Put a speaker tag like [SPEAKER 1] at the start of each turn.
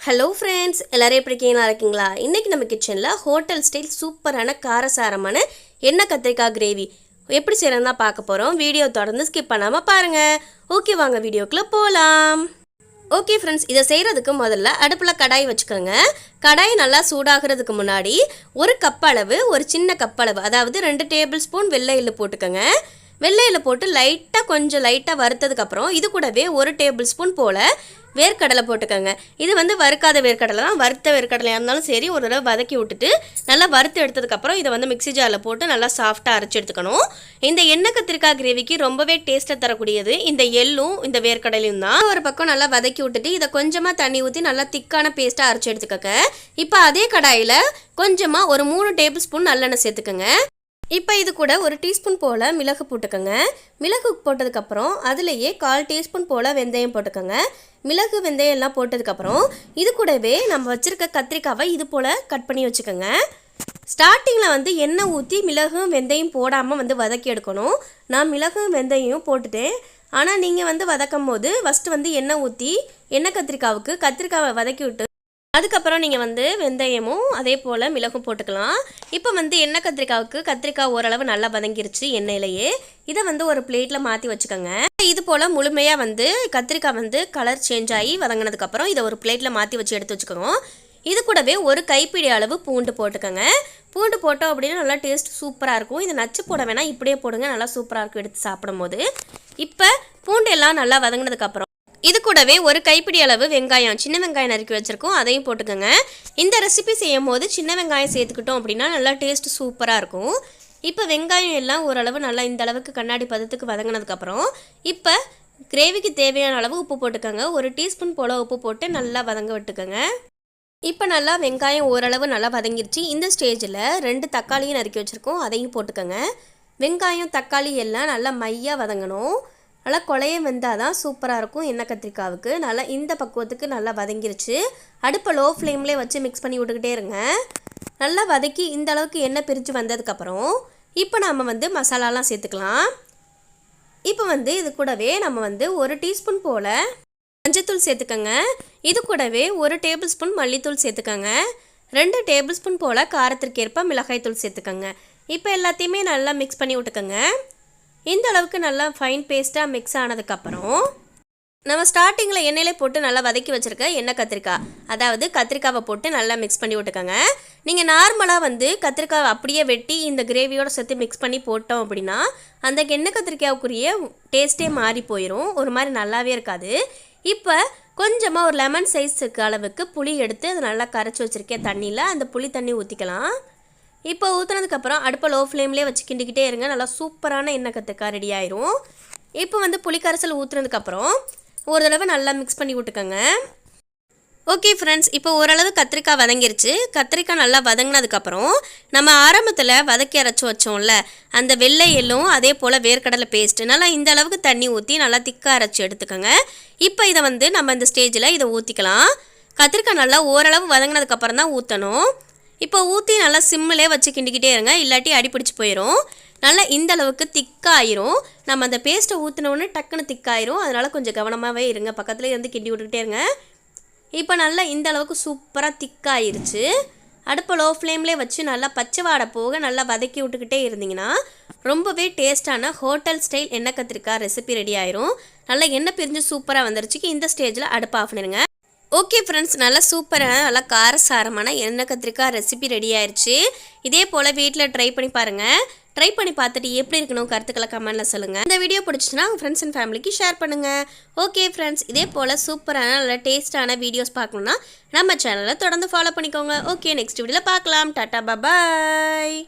[SPEAKER 1] Hello friends எல்லோரும் எப்படி இருக்கீங்களா? இருக்கீங்களா? இன்றைக்கி நம்ம கிச்சனில் ஹோட்டல் ஸ்டைல் சூப்பரான காரசாரமான எண்ணெய் கத்திரிக்காய் கிரேவி எப்படி செய்யறதுன்னு பார்க்க போகிறோம் வீடியோ தொடர்ந்து ஸ்கிப் பண்ணாமல் பாருங்கள் ஓகே வாங்க வீடியோக்குள்ளே போகலாம் ஓகே ஃப்ரெண்ட்ஸ் இதை செய்கிறதுக்கு முதல்ல அடுப்பில் கடாய் வச்சுக்கோங்க. கடாய் நல்லா சூடாகிறதுக்கு முன்னாடி ஒரு கப் அளவு ஒரு சின்ன கப் அளவு அதாவது ரெண்டு டேபிள் ஸ்பூன் வெள்ளை எள்ளு போட்டுக்கோங்க. வெள்ளையில் போட்டு லைட் கொஞ்சம் லைட்டாக வறுத்ததுக்கப்புறம் இது கூடவே ஒரு டேபிள் ஸ்பூன் போல் வேர்க்கடலை போட்டுக்கோங்க. இது வந்து வறுக்காத வேர்க்கடலை தான். வறுத்த வேர்க்கடலையாக இருந்தாலும் சரி ஒரு தடவை வதக்கி விட்டுட்டு நல்லா வறுத்து எடுத்ததுக்கப்புறம் இதை வந்து மிக்ஸி ஜாரில் போட்டு நல்லா சாஃப்டாக அரைச்சி எடுத்துக்கணும். இந்த எண்ணெய் கத்திரிக்காய் கிரேவிக்கு ரொம்பவே டேஸ்ட்டை தரக்கூடியது. இந்த எள்ளும் இந்த வேர்க்கடலையும் தான். ஒரு பக்கம் நல்லா வதக்கி விட்டுட்டு இதை கொஞ்சமாக தண்ணி ஊற்றி நல்லா திக்கான பேஸ்ட்டாக அரைச்சி எடுத்துக்கோங்க. இப்போ அதே கடாயில் கொஞ்சமாக ஒரு மூணு டேபிள் ஸ்பூன் நல்லெண்ணெய் சேர்த்துக்கோங்க. இப்போ இது கூட ஒரு டீஸ்பூன் போல் மிளகு போட்டுக்கோங்க. மிளகு போட்டதுக்கப்புறம் அதுலேயே கால் டீஸ்பூன் போல் வெந்தயம் போட்டுக்கோங்க. மிளகு வெந்தயம் எல்லாம் போட்டதுக்கப்புறம் இது கூடவே நம்ம வச்சுருக்க கத்திரிக்காவை இது போல் கட் பண்ணி வச்சுக்கோங்க. ஸ்டார்டிங்கில் வந்து எண்ணெய் ஊற்றி மிளகும் வெந்தயம் போடாமல் வந்து வதக்கி எடுக்கணும். நான் மிளகும் வெந்தயம் போட்டுட்டேன். ஆனால் நீங்கள் வந்து வதக்கும் போது ஃபஸ்ட்டு வந்து எண்ணெய் ஊற்றி எண்ணெய் கத்திரிக்காவுக்கு கத்திரிக்காவை வதக்கி விட்டு அதுக்கப்புறம் நீங்கள் வந்து வெந்தயமும் அதே போல் மிளகும் போட்டுக்கலாம். இப்போ வந்து எண்ணெய் கத்திரிக்காவுக்கு கத்திரிக்காய் ஓரளவு நல்லா வதங்கிருச்சு எண்ணெயிலேயே. இதை வந்து ஒரு பிளேட்டில் மாற்றி வச்சுக்கோங்க. இது போல் முழுமையாக வந்து கத்திரிக்காய் வந்து கலர் சேஞ்ச் ஆகி வதங்கினதுக்கப்புறம் இதை ஒரு பிளேட்டில் மாற்றி வச்சு எடுத்து வச்சுக்கோங்க இது கூடவே ஒரு கைப்பிடி அளவு பூண்டு போட்டுக்கோங்க. பூண்டு போட்டோம் அப்படின்னா நல்லா டேஸ்ட் சூப்பராக இருக்கும். இதை நச்சு போட வேணால் இப்படியே போடுங்க. நல்லா சூப்பராக இருக்கும். எடுத்து சாப்பிடும் போது இப்போ பூண்டு எல்லாம் நல்லா வதங்கினதுக்கப்புறம் கூடவே ஒரு கைப்பிடி அளவு வெங்காயம் சின்ன வெங்காயம் நறுக்கி வச்சுருக்கோம். அதையும் போட்டுக்கோங்க. இந்த ரெசிபி செய்யும் போது சின்ன வெங்காயம் சேர்த்துக்கிட்டோம் அப்படின்னா நல்லா டேஸ்ட் சூப்பராக இருக்கும். இப்போ வெங்காயம் எல்லாம் ஓரளவு நல்லா இந்த அளவுக்கு கண்ணாடி பதத்துக்கு வதங்கினதுக்கப்புறம் இப்போ கிரேவிக்கு தேவையான அளவு உப்பு போட்டுக்கோங்க. ஒரு டீஸ்பூன் போல் உப்பு போட்டு நல்லா வதங்க விட்டுக்கோங்க. இப்போ நல்லா வெங்காயம் ஓரளவு நல்லா வதங்கிருச்சு. இந்த ஸ்டேஜில் ரெண்டு தக்காளியும் நறுக்கி வச்சுருக்கோம். அதையும் போட்டுக்கோங்க. வெங்காயம் தக்காளி எல்லாம் நல்லா மையாக வதங்கணும். நல்லா கொலைய வெந்தால் தான் சூப்பராக இருக்கும் எண்ணெய் கத்திரிக்காவுக்கு. நல்லா இந்த பக்குவத்துக்கு நல்லா வதங்கிருச்சு. அடுப்பை லோ ஃப்ளேம்லேயே வச்சு மிக்ஸ் பண்ணி விட்டுக்கிட்டே இருங்க. நல்லா வதக்கி இந்த அளவுக்கு எண்ணெய் பிரித்து வந்ததுக்கப்புறம் இப்போ நம்ம வந்து மசாலாலாம் சேர்த்துக்கலாம். இப்போ வந்து இது கூடவே நம்ம வந்து ஒரு டீஸ்பூன் போல் மஞ்சத்தூள் சேர்த்துக்கோங்க. இது கூடவே ஒரு டேபிள் ஸ்பூன் மல்லித்தூள் சேர்த்துக்கோங்க. ரெண்டு டேபிள் ஸ்பூன் போல் காரத்திற்கேற்ப மிளகாய்த்தூள் சேர்த்துக்கோங்க. இப்போ எல்லாத்தையுமே நல்லா மிக்ஸ் பண்ணி விட்டுக்கோங்க. இந்த அளவுக்கு நல்லா ஃபைன் பேஸ்ட்டாக மிக்ஸ் ஆனதுக்கப்புறம் நம்ம ஸ்டார்டிங்கில் எண்ணெயிலே போட்டு நல்லா வதக்கி வச்சுருக்க எண்ணெய் கத்திரிக்காய் அதாவது கத்திரிக்காவை போட்டு நல்லா மிக்ஸ் பண்ணி விட்டுக்கோங்க. நீங்கள் நார்மலாக வந்து கத்திரிக்காவை அப்படியே வெட்டி இந்த கிரேவியோடு சேர்த்து மிக்ஸ் பண்ணி போட்டோம் அப்படின்னா அந்த எண்ணெய் கத்திரிக்காவுக்குரிய டேஸ்ட்டே மாறி போயிடும் ஒரு மாதிரி நல்லாவே இருக்காது. இப்போ கொஞ்சமாக ஒரு லெமன் சைஸுக்கு அளவுக்கு புளி எடுத்து அதை நல்லா கரைச்சி வச்சுருக்கேன் தண்ணியில் அந்த புளி தண்ணி ஊற்றிக்கலாம் இப்போ ஊற்றுனதுக்கப்புறம் அடுப்பை லோ ஃப்ளேம்லேயே வச்சு கிண்டிக்கிட்டே இருங்க. நல்லா சூப்பரான எண்ணெய் கத்திரிக்காய் ரெடி ஆயிரும். இப்போ வந்து புளிக்கரைசல் ஊற்றுனதுக்கப்புறம் ஒரு தடவை நல்லா மிக்ஸ் பண்ணி விட்டுக்கோங்க. ஓகே ஃப்ரெண்ட்ஸ் இப்போ ஓரளவு கத்திரிக்காய் வதங்கிருச்சு. கத்திரிக்காய் நல்லா வதங்கினதுக்கப்புறம் நம்ம ஆரம்பத்தில் வதக்கி அரைச்சி வச்சோம்ல அந்த வெள்ளை எள்ளும் அதே போல் வேர்க்கடலை பேஸ்ட்டு நல்லா இந்த அளவுக்கு தண்ணி ஊற்றி நல்லா திக்காக அரைச்சி எடுத்துக்கோங்க. இப்போ இதை வந்து நம்ம இந்த ஸ்டேஜில் இதை ஊற்றிக்கலாம் கத்திரிக்காய் நல்லா ஓரளவு வதங்கினதுக்கப்புறம் தான் ஊற்றணும் இப்போ ஊற்றி நல்லா சிம்மிலே வச்சு கிண்டிக்கிட்டே இருங்க. இல்லாட்டி அடிப்பிடிச்சு போயிடும் நல்லா இந்த அளவுக்கு திக்காயிரும். நம்ம அந்த பேஸ்ட்டை ஊற்றினோடனே டக்குன்னு திக்காயிரும். அதனால் கொஞ்சம் கவனமாகவே இருங்க. பக்கத்துலேயே இருந்து கிண்டி விட்டுக்கிட்டே இருங்க. இப்போ நல்லா இந்த அளவுக்கு சூப்பராக திக்காயிருச்சு. அடுப்பை லோ ஃப்ளேம்லேயே வச்சு நல்லா பச்சை வாடை போக நல்லா வதக்கி விட்டுக்கிட்டே இருந்தீங்கன்னா ரொம்பவே டேஸ்ட்டான ஹோட்டல் ஸ்டைல் எண்ணெய் கத்திரிக்காய் ரெசிபி ரெடி ஆயிரும். நல்லா எண்ணெய் பிரிஞ்சு சூப்பராக வந்துருச்சு இந்த ஸ்டேஜில் அடுப்பு ஆஃப் பண்ணிடுங்க. ஓகே ஃப்ரெண்ட்ஸ் நல்லா சூப்பரான நல்லா காரசாரமான எண்ணெய் கத்திரிக்காய் ரெசிபி ரெடி ஆயிடுச்சு இதே போல் வீட்டில் ட்ரை பண்ணி பாருங்கள் ட்ரை பண்ணி பார்த்துட்டு எப்படி இருக்கணும் கருத்துக்களை கமெண்ட்டில் சொல்லுங்கள் இந்த வீடியோ பிடிச்சிச்சுன்னா உங்கள் ஃப்ரெண்ட்ஸ் அண்ட் ஃபேமிலிக்கு ஷேர் பண்ணுங்கள் ஓகே ஃப்ரெண்ட்ஸ் இதே போல் சூப்பரான நல்ல டேஸ்ட்டான வீடியோஸ் பார்க்கணுன்னா நம்ம சேனலை தொடர்ந்து ஃபாலோ பண்ணிக்கோங்க. ஓகே நெக்ஸ்ட் வீடியோவில் பார்க்கலாம். டாட்டா பாய்